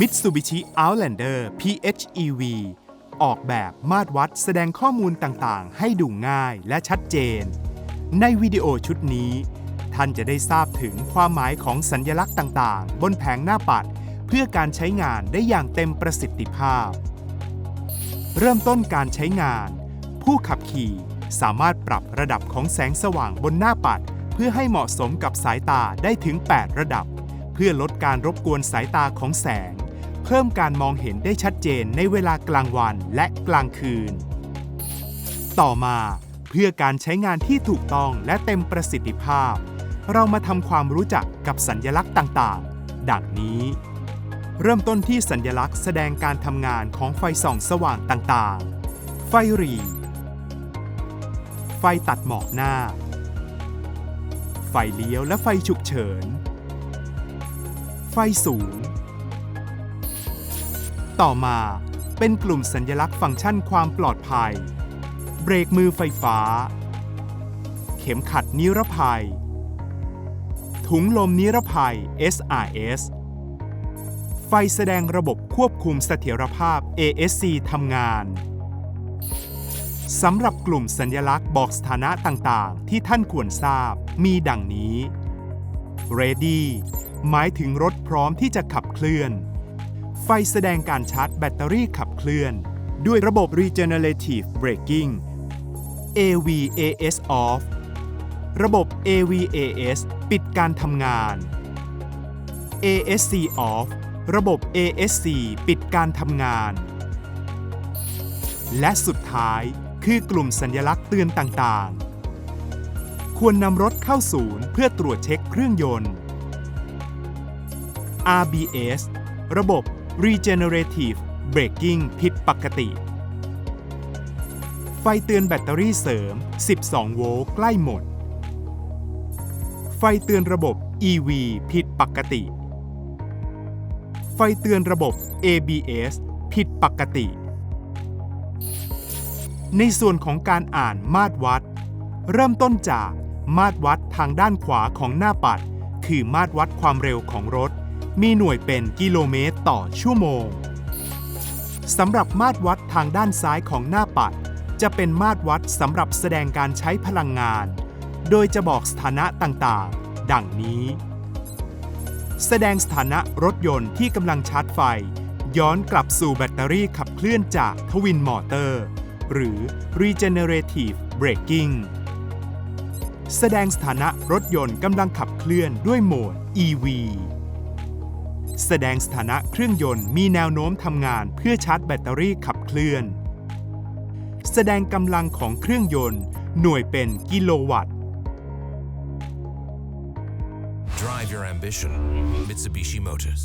Mitsubishi Outlander PHEV ออกแบบมาตรวัดแสดงข้อมูลต่างๆ ให้ดูง่ายและชัดเจน ในวิดีโอชุดนี้ ท่านจะได้ทราบถึงความหมายของสัญญลักษณ์ต่างๆ บนแผงหน้าปัด เพื่อการใช้งานได้อย่างเต็มประสิทธิภาพ เริ่มต้นการใช้งาน ผู้ขับขี่สามารถปรับระดับของแสงสว่างบนหน้าปัด เพื่อให้เหมาะสมกับสายตาได้ถึง 8 ระดับ เพื่อลดการรบกวนสายตาของแสง เพิ่มการมองเห็นได้ชัดเจนในเวลากลางวันและกลางคืน ต่อมาเพื่อการใช้งานที่ถูกต้องและเต็มประสิทธิภาพ เรามาทำความรู้จักกับสัญญลักษณ์ต่างๆ ดังนี้ เริ่มต้นที่สัญญลักษณ์แสดงการทำงานของไฟส่องสว่างต่างๆ ไฟหรี่ไฟตัดหมอกหน้า ไฟเลี้ยวและไฟฉุกเฉิน ไฟสูง ต่อมาเป็นกลุ่มสัญญลักษณ์ฟังก์ชันความปลอดภัย เบรกมือไฟฟ้า เข็มขัดนิรภัย ถุงลมนิรภัย SRS ไฟแสดงระบบควบคุมเสถียรภาพ ASC ทำงานสำหรับกลุ่มสัญญลักษณ์บอกสถานะต่างๆ ที่ท่านควรทราบมีดังนี้ Ready หมายถึงรถพร้อมที่จะขับเคลื่อน ไฟแสดงการชาร์จแบตเตอรี่ขับเคลื่อน ด้วยระบบ Regenerative Braking AVAS off ระบบ AVAS ปิดการทำงาน ASC off ระบบ ASC ปิดการทำงาน และสุดท้ายคือกลุ่มสัญลักษณ์เตือนต่างๆ ควรนำรถเข้าศูนย์เพื่อตรวจเช็คเครื่องยนต์ RBS ระบบ Regenerative Braking ผิดปกติ ไฟเตือนแบตเตอรี่เสริม 12 โวลต์ใกล้หมด ไฟเตือนระบบ EV ผิดปกติ ไฟเตือนระบบ ABS ผิดปกติ ในส่วนของการอ่านมาตรวัด เริ่มต้นจากมาตรวัดทางด้านขวาของหน้าปัด คือมาตรวัดความเร็วของรถ มีหน่วยเป็นกิโลเมตรต่อชั่วโมงสำหรับมาตรวัดทางด้านซ้ายของหน้าปัด จะเป็นมาตรวัดสำหรับแสดงการใช้พลังงาน โดยจะบอกสถานะต่างๆ ดังนี้ แสดงสถานะรถยนต์ที่กำลังชาร์จไฟ ย้อนกลับสู่แบตเตอรี่ขับเคลื่อนจากทวินมอเตอร์ หรือ regenerative braking แสดงสถานะรถยนต์กำลังขับเคลื่อนด้วยโหมด EV แสดงสถานะเครื่องยนต์มีแนวโน้มทำงานเพื่อชาร์จแบตเตอรี่ขับเคลื่อน แสดงกำลังของเครื่องยนต์ หน่วยเป็นกิโลวัตต์ Drive your ambition. Mitsubishi Motors.